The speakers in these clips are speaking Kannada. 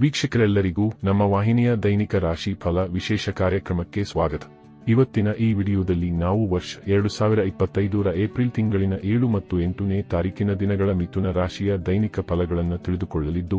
ವೀಕ್ಷಕರೆಲ್ಲರಿಗೂ ನಮ್ಮ ವಾಹಿನಿಯ ದೈನಿಕ ರಾಶಿ ಫಲ ವಿಶೇಷ ಕಾರ್ಯಕ್ರಮಕ್ಕೆ ಸ್ವಾಗತ. ಇವತ್ತಿನ ಈ ವಿಡಿಯೋದಲ್ಲಿ ನಾವು ವರ್ಷ ಎರಡು ಸಾವಿರ ಇಪ್ಪತ್ತೈದರ ಏಪ್ರಿಲ್ ತಿಂಗಳಿನ ಏಳು ಮತ್ತು ಎಂಟನೇ ತಾರೀಕಿನ ದಿನಗಳ ಮಿಥುನ ರಾಶಿಯ ದೈನಿಕ ಫಲಗಳನ್ನು ತಿಳಿದುಕೊಳ್ಳಲಿದ್ದು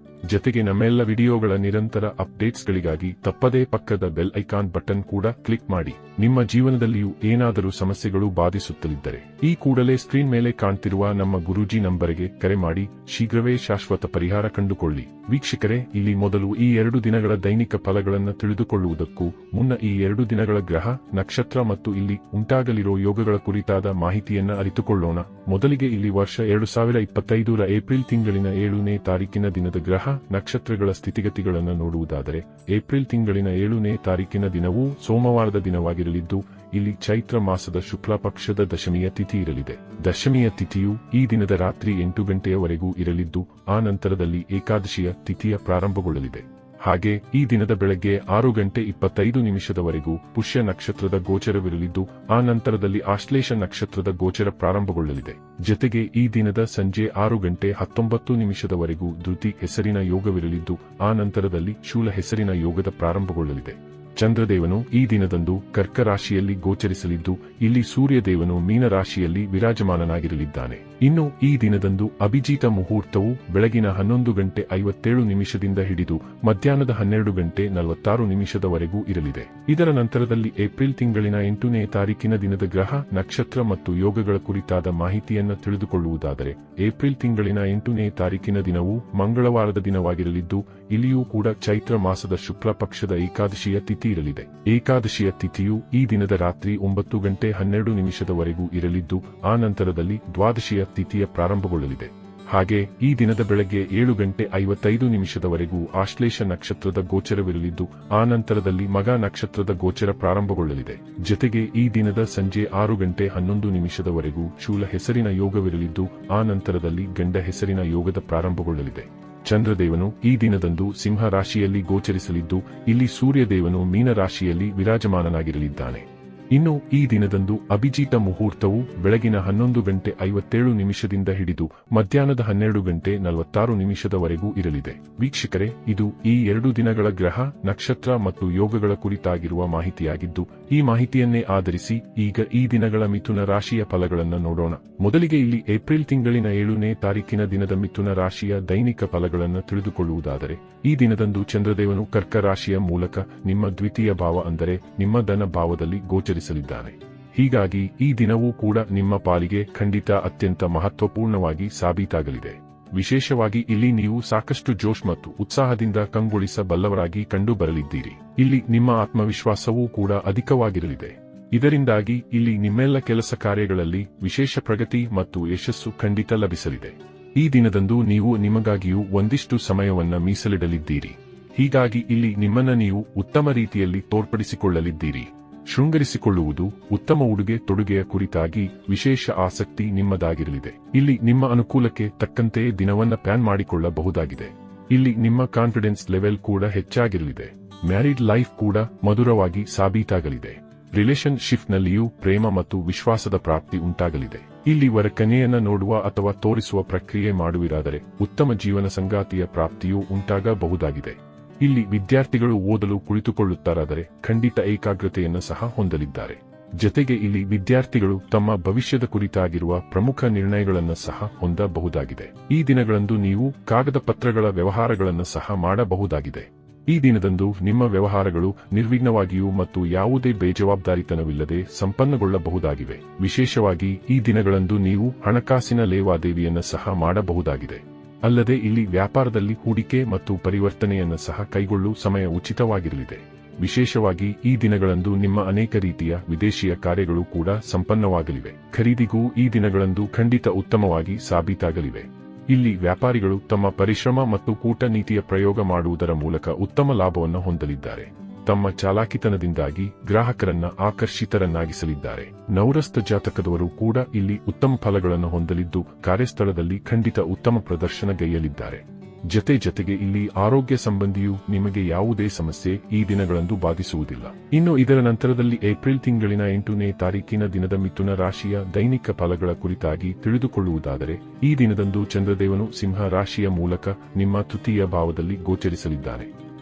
ಜೊತೆಗೆ ನಮ್ಮೆಲ್ಲ ವಿಡಿಯೋಗಳ ನಿರಂತರ ಅಪ್ಡೇಟ್ಸ್ಗಳಿಗಾಗಿ ತಪ್ಪದೇ ಪಕ್ಕದ ಬೆಲ್ ಐಕಾನ್ ಬಟನ್ ಕೂಡ ಕ್ಲಿಕ್ ಮಾಡಿ. ನಿಮ್ಮ ಜೀವನದಲ್ಲಿಯೂ ಏನಾದರೂ ಸಮಸ್ಯೆಗಳು ಬಾಧಿಸುತ್ತಲಿದ್ದರೆ ಈ ಕೂಡಲೇ ಸ್ಕ್ರೀನ್ ಮೇಲೆ ಕಾಣ್ತಿರುವ ನಮ್ಮ ಗುರೂಜಿ ನಂಬರಿಗೆ ಕರೆ ಮಾಡಿ ಶೀಘ್ರವೇ ಶಾಶ್ವತ ಪರಿಹಾರ ಕಂಡುಕೊಳ್ಳಿ. ವೀಕ್ಷಕರೇ, ಇಲ್ಲಿ ಮೊದಲು ಈ ಎರಡು ದಿನಗಳ ದೈನಿಕ ಫಲಗಳನ್ನು ತಿಳಿದುಕೊಳ್ಳುವುದಕ್ಕೂ ಮುನ್ನ ಈ ಎರಡು ದಿನಗಳ ಗ್ರಹ, ನಕ್ಷತ್ರ ಮತ್ತು ಇಲ್ಲಿ ಉಂಟಾಗಲಿರೋ ಯೋಗಗಳ ಕುರಿತಾದ ಮಾಹಿತಿಯನ್ನು ಅರಿತುಕೊಳ್ಳೋಣ. ಮೊದಲಿಗೆ ಇಲ್ಲಿ ವರ್ಷ ಎರಡು ಸಾವಿರ ಇಪ್ಪತ್ತೈದರ ಏಪ್ರಿಲ್ ತಿಂಗಳಿನ ಏಳನೇ ತಾರೀಕಿನ ದಿನದ ಗ್ರಹ ನಕ್ಷತ್ರಗಳ ಸ್ಥಿತಿಗತಿಗಳನ್ನು ನೋಡುವುದಾದರೆ, ಏಪ್ರಿಲ್ ತಿಂಗಳಿನ ಏಳನೇ ತಾರೀಕಿನ ದಿನವೂ ಸೋಮವಾರದ ದಿನವಾಗಿರಲಿದ್ದು, ಇಲ್ಲಿ ಚೈತ್ರ ಮಾಸದ ಶುಕ್ಲ ಪಕ್ಷದ ದಶಮಿಯ ತಿಥಿ ಇರಲಿದೆ. ದಶಮಿಯ ತಿಥಿಯು ಈ ದಿನದ ರಾತ್ರಿ ಎಂಟು ಗಂಟೆಯವರೆಗೂ ಇರಲಿದ್ದು, ಆ ನಂತರದಲ್ಲಿ ಏಕಾದಶಿಯ ತಿಥಿಯ ಪ್ರಾರಂಭಗೊಳ್ಳಲಿದೆ. ಹಾಗೆ ಈ ದಿನದ ಬೆಳಗ್ಗೆ ಆರು ಗಂಟೆ ಇಪ್ಪತ್ತೈದು ನಿಮಿಷದವರೆಗೂ ಪುಷ್ಯ ನಕ್ಷತ್ರದ ಗೋಚರವಿರಲಿದ್ದು, ಆ ನಂತರದಲ್ಲಿ ಆಶ್ಲೇಷ ನಕ್ಷತ್ರದ ಗೋಚರ ಪ್ರಾರಂಭಗೊಳ್ಳಲಿದೆ. ಜತೆಗೆ ಈ ದಿನದ ಸಂಜೆ ಆರು ಗಂಟೆ ಹತ್ತೊಂಬತ್ತು ನಿಮಿಷದವರೆಗೂ ಧೃತಿ ಹೆಸರಿನ ಯೋಗವಿರಲಿದ್ದು, ಆ ನಂತರದಲ್ಲಿ ಶೂಲ ಹೆಸರಿನ ಯೋಗದ ಪ್ರಾರಂಭಗೊಳ್ಳಲಿದೆ. ಚಂದ್ರದೇವನು ಈ ದಿನದಂದು ಕರ್ಕ ರಾಶಿಯಲ್ಲಿ ಗೋಚರಿಸಲಿದ್ದು, ಇಲ್ಲಿ ಸೂರ್ಯದೇವನು ಮೀನರಾಶಿಯಲ್ಲಿ ವಿರಾಜಮಾನನಾಗಿರಲಿದ್ದಾನೆ. ಇನ್ನು ಈ ದಿನದಂದು ಅಭಿಜಿತ ಮುಹೂರ್ತವು ಬೆಳಗಿನ ಹನ್ನೊಂದು ಗಂಟೆ ಐವತ್ತೇಳು ನಿಮಿಷದಿಂದ ಹಿಡಿದು ಮಧ್ಯಾಹ್ನದ ಹನ್ನೆರಡು ಗಂಟೆ ನಲವತ್ತಾರು ನಿಮಿಷದವರೆಗೂ ಇರಲಿದೆ. ಇದರ ನಂತರದಲ್ಲಿ ಏಪ್ರಿಲ್ ತಿಂಗಳಿನ ಎಂಟನೇ ತಾರೀಕಿನ ದಿನದ ಗ್ರಹ, ನಕ್ಷತ್ರ ಮತ್ತು ಯೋಗಗಳ ಕುರಿತಾದ ಮಾಹಿತಿಯನ್ನು ತಿಳಿದುಕೊಳ್ಳುವುದಾದರೆ, ಏಪ್ರಿಲ್ ತಿಂಗಳಿನ ಎಂಟನೇ ತಾರೀಕಿನ ದಿನವು ಮಂಗಳವಾರದ ದಿನವಾಗಿರಲಿದ್ದು, ಇಲ್ಲಿಯೂ ಕೂಡ ಚೈತ್ರ ಮಾಸದ ಶುಕ್ಲ ಪಕ್ಷದ ಏಕಾದಶಿಯ ತಿಥಿ ಇರಲಿದೆ ಏಕಾದಶಿಯ ತಿಥಿಯು ಈ ದಿನದ ರಾತ್ರಿ ಒಂಬತ್ತು ಗಂಟೆ ಹನ್ನೆರಡು ನಿಮಿಷದವರೆಗೂ ಇರಲಿದ್ದು, ಆ ನಂತರದಲ್ಲಿ ದ್ವಾದಶಿಯ ತಿಥಿಯ ಪ್ರಾರಂಭಗೊಳ್ಳಲಿದೆ. ಹಾಗೆ ಈ ದಿನದ ಬೆಳಗ್ಗೆ ಏಳು ಗಂಟೆ ಐವತ್ತೈದು ನಿಮಿಷದವರೆಗೂ ಆಶ್ಲೇಷ ನಕ್ಷತ್ರದ ಗೋಚರವಿರಲಿದ್ದು, ಆ ನಂತರದಲ್ಲಿ ಮಗ ನಕ್ಷತ್ರದ ಗೋಚರ ಪ್ರಾರಂಭಗೊಳ್ಳಲಿದೆ. ಜತೆಗೆ ಈ ದಿನದ ಸಂಜೆ ಆರು ಗಂಟೆ ಹನ್ನೊಂದು ನಿಮಿಷದವರೆಗೂ ಶೂಲ ಹೆಸರಿನ ಯೋಗವಿರಲಿದ್ದು, ಆ ನಂತರದಲ್ಲಿ ಗಂಡ ಹೆಸರಿನ ಯೋಗದ ಪ್ರಾರಂಭಗೊಳ್ಳಲಿದೆ. ಚಂದ್ರದೇವನು ಈ ದಿನದಂದು ಸಿಂಹ ರಾಶಿಯಲ್ಲಿ ಗೋಚರಿಸಲಿದ್ದು ಇಲ್ಲಿ ಸೂರ್ಯದೇವನು ಮೀನರಾಶಿಯಲ್ಲಿ ವಿರಾಜಮಾನನಾಗಿರಲಿದ್ದಾನೆ. ಇನ್ನು ಈ ದಿನದಂದು ಅಭಿಜಿತ ಮುಹೂರ್ತವು ಬೆಳಗಿನ ಹನ್ನೊಂದು ಗಂಟೆ ಐವತ್ತೇಳು ನಿಮಿಷದಿಂದ ಹಿಡಿದು ಮಧ್ಯಾಹ್ನದ ಹನ್ನೆರಡು ಗಂಟೆ ನಲವತ್ತಾರು ನಿಮಿಷದವರೆಗೂ ಇರಲಿದೆ. ವೀಕ್ಷಕರೇ, ಇದು ಈ ಎರಡು ದಿನಗಳ ಗ್ರಹ, ನಕ್ಷತ್ರ ಮತ್ತು ಯೋಗಗಳ ಕುರಿತಾಗಿರುವ ಮಾಹಿತಿಯಾಗಿದ್ದು, ಈ ಮಾಹಿತಿಯನ್ನೇ ಆಧರಿಸಿ ಈಗ ಈ ದಿನಗಳ ಮಿಥುನ ರಾಶಿಯ ಫಲಗಳನ್ನು ನೋಡೋಣ. ಮೊದಲಿಗೆ ಇಲ್ಲಿ ಏಪ್ರಿಲ್ ತಿಂಗಳಿನ ಏಳನೇ ತಾರೀಕಿನ ದಿನದ ಮಿಥುನ ರಾಶಿಯ ದೈನಿಕ ಫಲಗಳನ್ನು ತಿಳಿದುಕೊಳ್ಳುವುದಾದರೆ, ಈ ದಿನದಂದು ಚಂದ್ರದೇವನು ಕರ್ಕ ರಾಶಿಯ ಮೂಲಕ ನಿಮ್ಮ ದ್ವಿತೀಯ ಭಾವ ಅಂದರೆ ನಿಮ್ಮ ಧನ ಭಾವದಲ್ಲಿ ಗೋಚರಿಸಲಿದ್ದಾನೆ ಹೀಗಾಗಿ ಈ ದಿನವೂ ಕೂಡ ನಿಮ್ಮ ಪಾಲಿಗೆ ಖಂಡಿತ ಅತ್ಯಂತ ಮಹತ್ವಪೂರ್ಣವಾಗಿ ಸಾಬೀತಾಗಲಿದೆ. ವಿಶೇಷವಾಗಿ ಇಲ್ಲಿ ನೀವು ಸಾಕಷ್ಟು ಜೋಶ್ ಮತ್ತು ಉತ್ಸಾಹದಿಂದ ಕಂಗೊಳಿಸಬಲ್ಲವರಾಗಿ ಕಂಡು ಬರಲಿದ್ದೀರಿ ಇಲ್ಲಿ ನಿಮ್ಮ ಆತ್ಮವಿಶ್ವಾಸವೂ ಕೂಡ ಅಧಿಕವಾಗಿರಲಿದೆ. ಇದರಿಂದಾಗಿ ಇಲ್ಲಿ ನಿಮ್ಮೆಲ್ಲ ಕೆಲಸ ಕಾರ್ಯಗಳಲ್ಲಿ ವಿಶೇಷ ಪ್ರಗತಿ ಮತ್ತು ಯಶಸ್ಸು ಖಂಡಿತ ಲಭಿಸಲಿದೆ. ಈ ದಿನದಂದು ನೀವು ನಿಮಗಾಗಿಯೂ ಒಂದಿಷ್ಟು ಸಮಯವನ್ನ ಮೀಸಲಿಡಲಿದ್ದೀರಿ. ಹೀಗಾಗಿ ಇಲ್ಲಿ ನಿಮ್ಮನ್ನ ನೀವು ಉತ್ತಮ ರೀತಿಯಲ್ಲಿ ತೋರ್ಪಡಿಸಿಕೊಳ್ಳಲಿದ್ದೀರಿ. ಶೃಂಗರಿಸಿಕೊಳ್ಳುವುದು ಉತ್ತಮ ಉಡುಗೆ ತೊಡುಗೆಯ ಕುರಿತಾಗಿ ವಿಶೇಷ ಆಸಕ್ತಿ ನಿಮ್ಮದಾಗಿರಲಿದೆ. ಇಲ್ಲಿ ನಿಮ್ಮ ಅನುಕೂಲಕ್ಕೆ ತಕ್ಕಂತೆ ದಿನವನ್ನ ಪ್ಯಾನ್ ಮಾಡಿಕೊಳ್ಳಬಹುದಾಗಿದೆ. ಇಲ್ಲಿ ನಿಮ್ಮ ಕಾನ್ಫಿಡೆನ್ಸ್ ಲೆವೆಲ್ ಕೂಡ ಹೆಚ್ಚಾಗಿರಲಿದೆ. ಮ್ಯಾರಿಡ್ ಲೈಫ್ ಕೂಡ ಮಧುರವಾಗಿ ಸಾಬೀತಾಗಲಿದೆ. ರಿಲೇಶನ್ಶಿಪ್ನಲ್ಲಿಯೂ ಪ್ರೇಮ ಮತ್ತು ವಿಶ್ವಾಸದ ಪ್ರಾಪ್ತಿ ಉಂಟಾಗಲಿದೆ. ಇಲ್ಲಿ ವರಕನೆಯನ್ನ ನೋಡುವ ಅಥವಾ ತೋರಿಸುವ ಪ್ರಕ್ರಿಯೆ ಮಾಡುವಿರಾದರೆ ಉತ್ತಮ ಜೀವನ ಸಂಗಾತಿಯ ಪ್ರಾಪ್ತಿಯೂ ಉಂಟಾಗಬಹುದಾಗಿದೆ. ಇಲ್ಲಿ ವಿದ್ಯಾರ್ಥಿಗಳು ಓದಲು ಕುಳಿತುಕೊಳ್ಳುತ್ತಾರಾದರೆ ಖಂಡಿತ ಏಕಾಗ್ರತೆಯನ್ನು ಸಹ ಹೊಂದಲಿದ್ದಾರೆ. ಜತೆಗೆ ಇಲ್ಲಿ ವಿದ್ಯಾರ್ಥಿಗಳು ತಮ್ಮ ಭವಿಷ್ಯದ ಕುರಿತಾಗಿರುವ ಪ್ರಮುಖ ನಿರ್ಣಯಗಳನ್ನು ಸಹ ಹೊಂದಬಹುದಾಗಿದೆ. ಈ ದಿನಗಳಂದು ನೀವು ಕಾಗದ ಪತ್ರಗಳ ವ್ಯವಹಾರಗಳನ್ನು ಸಹ ಮಾಡಬಹುದಾಗಿದೆ. ಈ ದಿನದಂದು ನಿಮ್ಮ ವ್ಯವಹಾರಗಳು ನಿರ್ವಿಘ್ನವಾಗಿಯೂ ಮತ್ತು ಯಾವುದೇ ಬೇಜವಾಬ್ದಾರಿತನವಿಲ್ಲದೆ ಸಂಪನ್ನಗೊಳ್ಳಬಹುದಾಗಿವೆ. ವಿಶೇಷವಾಗಿ ಈ ದಿನಗಳಂದು ನೀವು ಹಣಕಾಸಿನ ಲೇವಾದೇವಿಯನ್ನು ಸಹ ಮಾಡಬಹುದಾಗಿದೆ. ಅಲ್ಲದೆ ಇಲ್ಲಿ ವ್ಯಾಪಾರದಲ್ಲಿ ಹೂಡಿಕೆ ಮತ್ತು ಪರಿವರ್ತನೆಯನ್ನು ಸಹ ಕೈಗೊಳ್ಳುವ ಸಮಯ ಉಚಿತವಾಗಿರಲಿದೆ. ವಿಶೇಷವಾಗಿ ಈ ದಿನಗಳಂದು ನಿಮ್ಮ ಅನೇಕ ರೀತಿಯ ವಿದೇಶಿಯ ಕಾರ್ಯಗಳು ಕೂಡ ಸಂಪನ್ನವಾಗಲಿವೆ. ಖರೀದಿಗೂ ಈ ದಿನಗಳಂದು ಖಂಡಿತ ಉತ್ತಮವಾಗಿ ಸಾಬೀತಾಗಲಿವೆ. ಇಲ್ಲಿ ವ್ಯಾಪಾರಿಗಳು ತಮ್ಮ ಪರಿಶ್ರಮ ಮತ್ತು ಕೂಟ ನೀತಿಯ ಪ್ರಯೋಗ ಮಾಡುವುದರ ಮೂಲಕ ಉತ್ತಮ ಲಾಭವನ್ನು ಹೊಂದಲಿದ್ದಾರೆ. ತಮ್ಮ ಚಾಲಾಕಿತನದಿಂದಾಗಿ ಗ್ರಾಹಕರನ್ನ ಆಕರ್ಷಿತರನ್ನಾಗಿಸಲಿದ್ದಾರೆ. ನೌರಸ್ಥ ಜಾತಕದವರು ಕೂಡ ಇಲ್ಲಿ ಉತ್ತಮ ಫಲಗಳನ್ನು ಹೊಂದಲಿದ್ದು ಕಾರ್ಯಸ್ಥಳದಲ್ಲಿ ಖಂಡಿತ ಉತ್ತಮ ಪ್ರದರ್ಶನಗೈಯಲಿದ್ದಾರೆ. ಜತೆ ಜತೆಗೆ ಇಲ್ಲಿ ಆರೋಗ್ಯ ಸಂಬಂಧಿಯೂ ನಿಮಗೆ ಯಾವುದೇ ಸಮಸ್ಯೆ ಈ ದಿನಗಳಂದು ಬಾಧಿಸುವುದಿಲ್ಲ. ಇನ್ನು ಇದರ ನಂತರದಲ್ಲಿ ಏಪ್ರಿಲ್ ತಿಂಗಳಿನ ಎಂಟನೇ ತಾರೀಕಿನ ದಿನದ ಮಿಥುನ ರಾಶಿಯ ದೈನಿಕ ಫಲಗಳ ಕುರಿತಾಗಿ ತಿಳಿದುಕೊಳ್ಳುವುದಾದರೆ ಈ ದಿನದಂದು ಚಂದ್ರದೇವನು ಸಿಂಹ ರಾಶಿಯ ಮೂಲಕ ನಿಮ್ಮ ತೃತೀಯ ಭಾವದಲ್ಲಿ ಗೋಚರಿಸಲಿದ್ದಾನೆ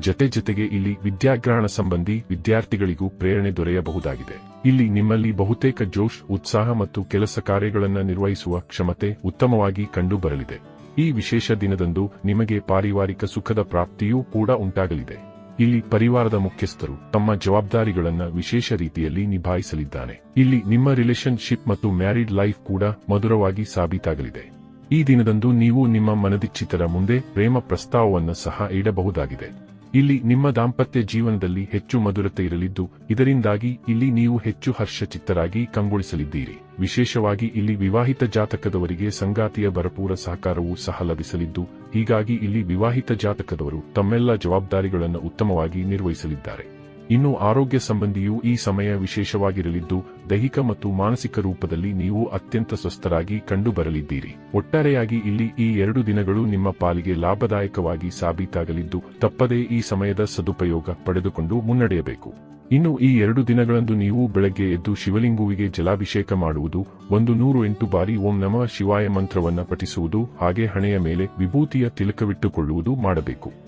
ಜತೆ ಜತೆಗೆ ಇಲ್ಲಿ ವಿದ್ಯಾಗ್ರಹಣ ಸಂಬಂಧಿ ವಿದ್ಯಾರ್ಥಿಗಳಿಗೂ ಪ್ರೇರಣೆ ದೊರೆಯಬಹುದಾಗಿದೆ. ಇಲ್ಲಿ ನಿಮ್ಮಲ್ಲಿ ಬಹುತೇಕ ಜೋಶ್ ಉತ್ಸಾಹ ಮತ್ತು ಕೆಲಸ ಕಾರ್ಯಗಳನ್ನು ನಿರ್ವಹಿಸುವ ಕ್ಷಮತೆ ಉತ್ತಮವಾಗಿ ಕಂಡುಬರಲಿದೆ. ಈ ವಿಶೇಷ ದಿನದಂದು ನಿಮಗೆ ಪಾರಿವಾರಿಕ ಸುಖದ ಪ್ರಾಪ್ತಿಯೂ ಕೂಡ ಉಂಟಾಗಲಿದೆ. ಇಲ್ಲಿ ಪರಿವಾರದ ಮುಖ್ಯಸ್ಥರು ತಮ್ಮ ಜವಾಬ್ದಾರಿಗಳನ್ನು ವಿಶೇಷ ರೀತಿಯಲ್ಲಿ ನಿಭಾಯಿಸಲಿದ್ದಾನೆ. ಇಲ್ಲಿ ನಿಮ್ಮ ರಿಲೇಶನ್ಶಿಪ್ ಮತ್ತು ಮ್ಯಾರಿಡ್ ಲೈಫ್ ಕೂಡ ಮಧುರವಾಗಿ ಸಾಬೀತಾಗಲಿದೆ. ಈ ದಿನದಂದು ನೀವು ನಿಮ್ಮ ಮನದಿಚ್ಚಿತರ ಮುಂದೆ ಪ್ರೇಮ ಪ್ರಸ್ತಾವವನ್ನು ಸಹ ಇಡಬಹುದಾಗಿದೆ. ಇಲ್ಲಿ ನಿಮ್ಮ ದಾಂಪತ್ಯ ಜೀವನದಲ್ಲಿ ಹೆಚ್ಚು ಮಧುರತೆ ಇರಲಿದ್ದು, ಇದರಿಂದಾಗಿ ಇಲ್ಲಿ ನೀವು ಹೆಚ್ಚು ಹರ್ಷಚಿತ್ತರಾಗಿ ಕಂಗೊಳಿಸಲಿದ್ದೀರಿ. ವಿಶೇಷವಾಗಿ ಇಲ್ಲಿ ವಿವಾಹಿತ ಜಾತಕದವರಿಗೆ ಸಂಗಾತಿಯ ಭರಪೂರ ಸಹಕಾರವೂ ಸಹ ಲಭಿಸಲಿದ್ದು, ಹೀಗಾಗಿ ಇಲ್ಲಿ ವಿವಾಹಿತ ಜಾತಕದವರು ತಮ್ಮೆಲ್ಲ ಜವಾಬ್ದಾರಿಗಳನ್ನು ಉತ್ತಮವಾಗಿ ನಿರ್ವಹಿಸಲಿದ್ದಾರೆ. ಇನ್ನು ಆರೋಗ್ಯ ಸಂಬಂಧಿಯೂ ಈ ಸಮಯ ವಿಶೇಷವಾಗಿರಲಿದ್ದು, ದೈಹಿಕ ಮತ್ತು ಮಾನಸಿಕ ರೂಪದಲ್ಲಿ ನೀವು ಅತ್ಯಂತ ಸ್ವಸ್ಥರಾಗಿ ಕಂಡುಬರಲಿದ್ದೀರಿ. ಒಟ್ಟಾರೆಯಾಗಿ ಇಲ್ಲಿ ಈ ಎರಡು ದಿನಗಳು ನಿಮ್ಮ ಪಾಲಿಗೆ ಲಾಭದಾಯಕವಾಗಿ ಸಾಬೀತಾಗಲಿದ್ದು, ತಪ್ಪದೇ ಈ ಸಮಯದ ಸದುಪಯೋಗ ಪಡೆದುಕೊಂಡು ಮುನ್ನಡೆಯಬೇಕು. ಇನ್ನು ಈ ಎರಡು ದಿನಗಳಂದು ನೀವು ಬೆಳಗ್ಗೆ ಎದ್ದು ಶಿವಲಿಂಗುವಿಗೆ ಜಲಾಭಿಷೇಕ ಮಾಡುವುದು, ಒಂದು ನೂರು ಎಂಟು ಬಾರಿ ಓಂ ನಮಃ ಶಿವಾಯ ಮಂತ್ರವನ್ನು ಪಠಿಸುವುದು, ಹಾಗೆ ಹಣೆಯ ಮೇಲೆ ವಿಭೂತಿಯ ತಿಲಕವಿಟ್ಟುಕೊಳ್ಳುವುದು ಮಾಡಬೇಕು.